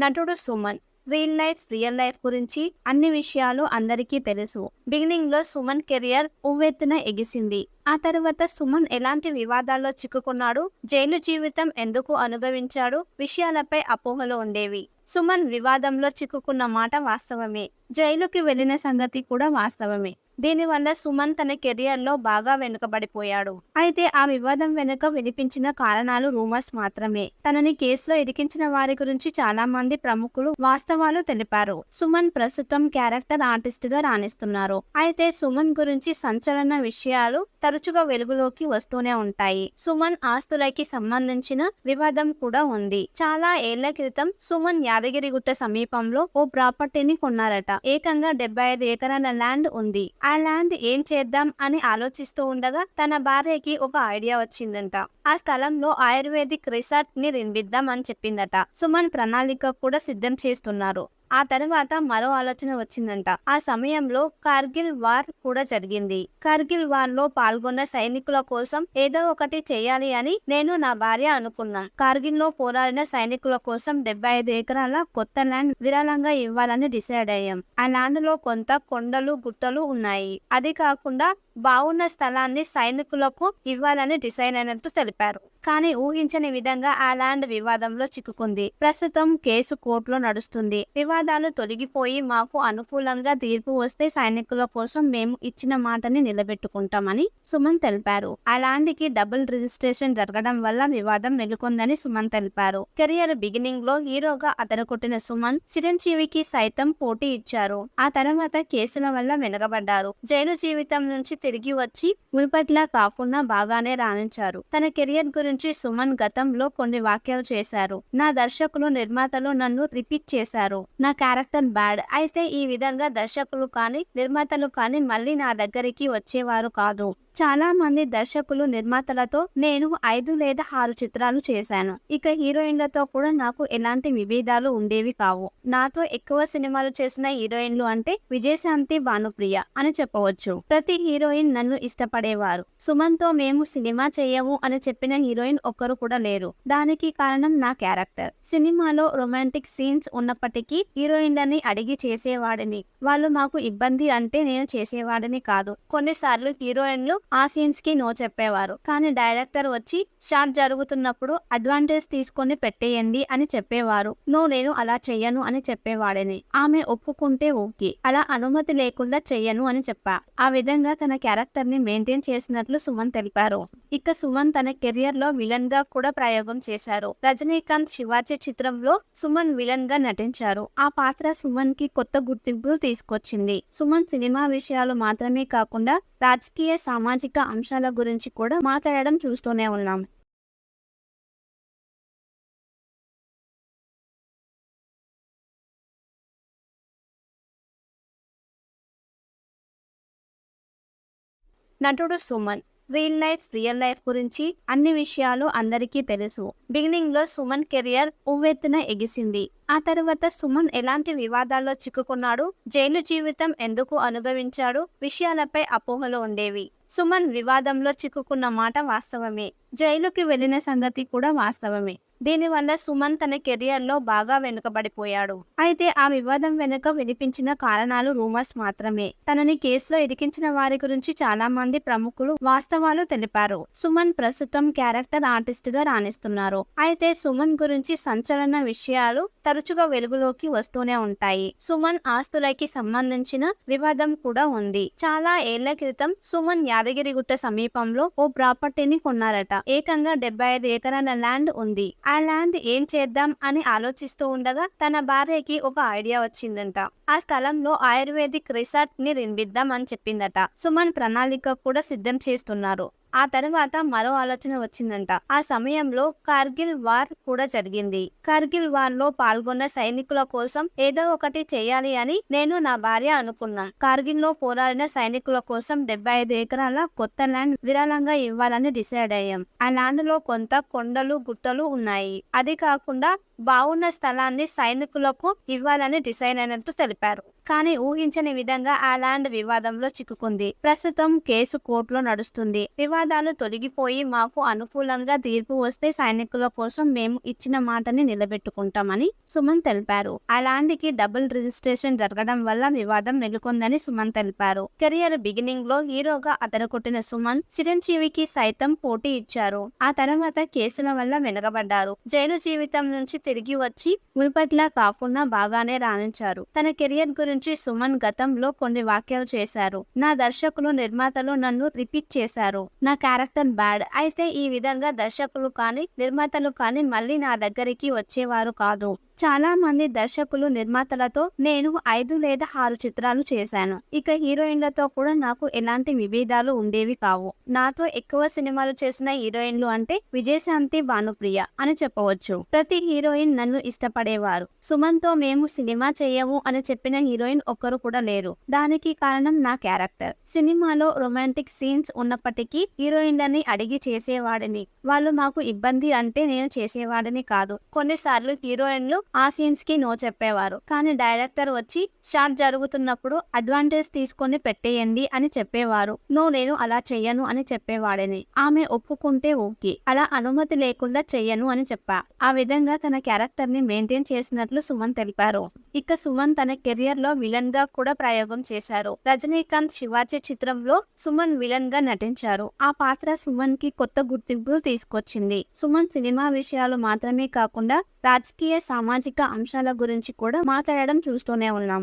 నటుడు Suman. Real life real life గురించి అన్ని విషయాలు అందరికీ తెలుసు. బిగినింగ్లో సుమన్ కెరియర్ ఉవ్వెత్తున ఎగిసింది. ఆ తర్వాత సుమన్ ఎలాంటి వివాదాల్లో చిక్కుకున్నాడు? జైలు జీవితం ఎందుకు అనుభవించాడు? విషయాలపై అపోహలు ఉండేవి. సుమన్ వివాదంలో చిక్కుకున్న మాట వాస్తవమే. జైలుకి వెళ్ళిన సంగతి కూడా వాస్తవమే. దీనివల్ల సుమన్ తన కెరియర్లో బాగా వెనుకబడిపోయాడు. అయితే ఆ వివాదం వెనుక వినిపించిన కారణాలు రూమర్స్ మాత్రమే. తనని కేసులో ఇరికించిన వారి గురించి చాలా మంది ప్రముఖులు వాస్తవాలు తెలిపారు. సుమన్ ప్రస్తుతం క్యారెక్టర్ ఆర్టిస్ట్గా రాణిస్తున్నారు. అయితే సుమన్ గురించి సంచలన విషయాలు తరచుగా వెలుగులోకి వస్తూనే ఉంటాయి. సుమన్ ఆస్తులకి సంబంధించిన వివాదం కూడా ఉంది. చాలా ఏళ్ళ క్రితం సుమన్ యాదగిరిగుట్ట సమీపంలో ఓ ప్రాపర్టీని కొన్నారట. ఏకంగా డెబ్బై ఐదు ఎకరాల ల్యాండ్ ఉంది. ఆ ల్యాండ్ ఏం చేద్దాం అని ఆలోచిస్తూ ఉండగా తన భార్యకి ఒక ఐడియా వచ్చిందంట. ఆ స్థలంలో ఆయుర్వేదిక్ రిసార్ట్ని నిర్మిద్దాం అని చెప్పిందట. సుమన్ ప్రణాళిక కూడా సిద్ధం చేస్తున్నారు. ఆ తర్వాత మరో ఆలోచన వచ్చిందంట. ఆ సమయంలో కార్గిల్ వార్ కూడా జరిగింది. కార్గిల్ వార్లో పాల్గొన్న సైనికుల కోసం ఏదో ఒకటి చేయాలి అని నేను నా భార్య అనుకున్నా. కార్గిల్లో పోరాడిన సైనికుల కోసం డెబ్బై ఐదు ఎకరాల కొత్త ల్యాండ్ విరాళంగా ఇవ్వాలని డిసైడ్ అయ్యాం. ఆ ల్యాండ్లో కొంత కొండలు గుట్టలు ఉన్నాయి. అది కాకుండా బాగున్న స్థలాన్ని సైనికులకు ఇవ్వాలని డిసైడ్ అయినట్టు తెలిపారు. కానీ ఊహించని విధంగా ఆ ల్యాండ్ వివాదంలో చిక్కుకుంది. ప్రస్తుతం కేసు కోర్టులో నడుస్తుంది. వివాదాలు తొలగిపోయి మాకు అనుకూలంగా తీర్పు వస్తే సైనికుల కోసం మేము ఇచ్చిన మాటని నిలబెట్టుకుంటామని సుమన్ తెలిపారు. ఆ ల్యాండ్కి డబుల్ రిజిస్ట్రేషన్ జరగడం వల్ల వివాదం నెలకొందని సుమన్ తెలిపారు. కెరియర్ బిగినింగ్లో హీరోగా అదరకొట్టిన సుమన్ చిరంజీవికి సైతం పోటీ ఇచ్చారు. ఆ తర్వాత కేసుల వల్ల వెనకబడ్డారు. జైలు జీవితం నుంచి తిరిగి వచ్చి మునిపట్లా కాకుండా బాగానే రాణించారు. తన కెరియర్ గురించి సుమన్ గతంలో కొన్ని వ్యాఖ్యలు చేశారు. నా దర్శకులు నిర్మాతలు నన్ను రిపీట్ చేశారు. నా క్యారెక్టర్ బ్యాడ్. అయితే ఈ విధంగా దర్శకులు కానీ నిర్మాతలు కానీ మళ్ళీ నా దగ్గరికి వచ్చేవారు కాదు. చాలా మంది దర్శకులు నిర్మాతలతో నేను ఐదు లేదా ఆరు చిత్రాలు చేశాను. ఇక హీరోయిన్లతో కూడా నాకు ఎలాంటి విభేదాలు ఉండేవి కావు. నాతో ఎక్కువ సినిమాలు చేసిన హీరోయిన్లు అంటే విజయశాంతి భానుప్రియ అని చెప్పవచ్చు. ప్రతి హీరోయిన్ నన్ను ఇష్టపడేవారు. సుమన్తో మేము సినిమా చేయము అని చెప్పిన హీరోయిన్ ఒక్కరు కూడా లేరు. దానికి కారణం నా క్యారెక్టర్. సినిమాలో రొమాంటిక్ సీన్స్ ఉన్నప్పటికీ హీరోయిన్లని అడిగి చేసేవాడిని. వాళ్ళు మాకు ఇబ్బంది అంటే నేను చేసేవాడిని కాదు. కొన్నిసార్లు హీరోయిన్లు ఆ సీన్స్కి నో చెప్పేవారు. కానీ డైరెక్టర్ వచ్చి షాట్ జరుగుతున్నప్పుడు అడ్వాంటేజ్ తీసుకొని పెట్టేయండి అని చెప్పేవారు. నో నేను అలా చెయ్యను అని చెప్పేవాడిని. ఆమె ఒప్పుకుంటే ఓకే. అలా అనుమతి లేకుండా చెయ్యను అని చెప్పా. ఆ విధంగా తన క్యారెక్టర్ని మెయింటైన్ చేసినట్లు సుమన్ తెలిపారు. ఇక సుమన్ తన కెరియర్లో విలన్గా కూడా ప్రయోగం చేశారు. రజనీకాంత్ శివాజీ చిత్రంలో సుమన్ విలన్గా నటించారు. ఆ పాత్ర సుమన్కి కొత్త గుర్తింపులు తీసుకొచ్చింది. సుమన్ సినిమా విషయాలు మాత్రమే కాకుండా రాజకీయ సామాజిక అంశాల గురించి కూడా మాట్లాడడం చూస్తూనే ఉన్నాం. నటుడు Suman real life real life గురించి అన్ని విషయాలు అందరికీ తెలుసు. బిగినింగ్లో సుమన్ కెరియర్ ఉవ్వెత్తున ఎగిసింది. ఆ తర్వాత సుమన్ ఎలాంటి వివాదాల్లో చిక్కుకున్నాడు? జైలు జీవితం ఎందుకు అనుభవించాడు? విషయాలపై అపోహలు ఉండేవి. సుమన్ వివాదంలో చిక్కుకున్న మాట వాస్తవమే. జైలుకి వెళ్ళిన సంగతి కూడా వాస్తవమే. దీనివల్ల సుమన్ తన కెరియర్లో బాగా వెనుకబడిపోయాడు. అయితే ఆ వివాదం వెనుక వినిపించిన కారణాలు రూమర్స్ మాత్రమే. తనని కేసులో ఇరికించిన వారి గురించి చాలా మంది ప్రముఖులు వాస్తవాలు తెలిపారు. సుమన్ ప్రస్తుతం క్యారెక్టర్ ఆర్టిస్ట్గా రాణిస్తున్నారు. అయితే సుమన్ గురించి సంచలన విషయాలు తరచుగా వెలుగులోకి వస్తూనే ఉంటాయి. సుమన్ ఆస్తులకి సంబంధించిన వివాదం కూడా ఉంది. చాలా ఏళ్ళ క్రితం సుమన్ యాదగిరిగుట్ట సమీపంలో ఓ ప్రాపర్టీని కొన్నారట. ఏకంగా డెబ్బై ఐదు ఎకరాల ల్యాండ్ ఉంది. ఆ ల్యాండ్ ఏం చేద్దాం అని ఆలోచిస్తూ ఉండగా తన భార్యకి ఒక ఐడియా వచ్చిందంట. ఆ స్థలంలో ఆయుర్వేదిక్ రిసార్ట్ని నిర్మిద్దాం అని చెప్పిందట. సుమన్ ప్రణాళిక కూడా సిద్ధం చేస్తున్నారు. ఆ తర్వాత మరో ఆలోచన వచ్చిందంట. ఆ సమయంలో కార్గిల్ వార్ కూడా జరిగింది. కార్గిల్ వార్లో పాల్గొన్న సైనికుల కోసం ఏదో ఒకటి చేయాలి అని నేను నా భార్య అనుకున్నా. కార్గిల్లో పోరాడిన సైనికుల కోసం డెబ్బై ఐదు ఎకరాల కొత్త ల్యాండ్ విరాళంగా ఇవ్వాలని డిసైడ్ అయ్యాం. ఆ ల్యాండ్లో కొంత కొండలు గుట్టలు ఉన్నాయి. అది కాకుండా బాగున్న స్థలాన్ని సైనికులకు ఇవ్వాలని డిసైడ్ అయినట్టు తెలిపారు. కానీ ఊహించని విధంగా ఆ ల్యాండ్ వివాదంలో చిక్కుకుంది. ప్రస్తుతం కేసు కోర్టులో నడుస్తుంది. వివాదాలు తొలగిపోయి మాకు అనుకూలంగా తీర్పు వస్తే సైనికుల కోసం మేము ఇచ్చిన మాటని నిలబెట్టుకుంటామని సుమన్ తెలిపారు. ఆ ల్యాండ్కి డబుల్ రిజిస్ట్రేషన్ జరగడం వల్ల వివాదం నెలకొందని సుమన్ తెలిపారు. కెరియర్ బిగినింగ్లో హీరోగా అదరకొట్టిన సుమన్ చిరంజీవికి సైతం పోటీ ఇచ్చారు. ఆ తర్వాత కేసుల వల్ల వెనకబడ్డారు. జైలు జీవితం నుంచి తిరిగి వచ్చి మునిపట్లా కాకుండా బాగానే రాణించారు. తన కెరియర్ గురించి సుమన్ గతంలో కొన్ని వ్యాఖ్యలు చేశారు. నా దర్శకులు నిర్మాతలు నన్ను రిపీట్ చేశారు. నా క్యారెక్టర్ బ్యాడ్ అయితే ఈ విధంగా దర్శకులు కానీ నిర్మాతలు కానీ మళ్ళీ నా దగ్గరికి వచ్చేవారు కాదు. చాలా మంది దర్శకులు నిర్మాతలతో నేను ఐదు లేదా ఆరు చిత్రాలు చేశాను. ఇక హీరోయిన్లతో కూడా నాకు ఎలాంటి విభేదాలు ఉండేవి కావు. నాతో ఎక్కువ సినిమాలు చేసిన హీరోయిన్లు అంటే విజయశాంతి భానుప్రియ అని చెప్పవచ్చు. ప్రతి హీరోయిన్ నన్ను ఇష్టపడేవారు. సుమన్తో మేము సినిమా చేయము అని చెప్పిన హీరోయిన్ ఒక్కరు కూడా లేరు. దానికి కారణం నా క్యారెక్టర్. సినిమాలో రొమాంటిక్ సీన్స్ ఉన్నప్పటికీ హీరోయిన్లని అడిగి చేసేవాడిని. వాళ్ళు మాకు ఇబ్బంది అంటే నేను చేసేవాడిని కాదు. కొన్నిసార్లు హీరోయిన్లు ఆ సీన్స్కి నో చెప్పేవారు. కానీ డైరెక్టర్ వచ్చి షాట్ జరుగుతున్నప్పుడు అడ్వాంటేజ్ తీసుకొని పెట్టేయండి అని చెప్పేవారు. నో నేను అలా చెయ్యను అని చెప్పేవాడిని. ఆమె ఒప్పుకుంటే ఓకే. అలా అనుమతి లేకుండా చెయ్యను అని చెప్పా. ఆ విధంగా తన క్యారెక్టర్ని మెయింటైన్ చేసినట్లు సుమన్ తెలిపారు. ఇక సుమన్ తన కెరియర్లో విలన్గా కూడా ప్రయోగం చేశారు. రజనీకాంత్ శివాజీ చిత్రంలో సుమన్ విలన్గా నటించారు. ఆ పాత్ర సుమన్కి కొత్త గుర్తింపు తీసుకొచ్చింది. సుమన్ సినిమా విషయాలు మాత్రమే కాకుండా రాజకీయ సామాజిక అంశాల గురించి కూడా మాట్లాడడం చూస్తూనే ఉన్నాం.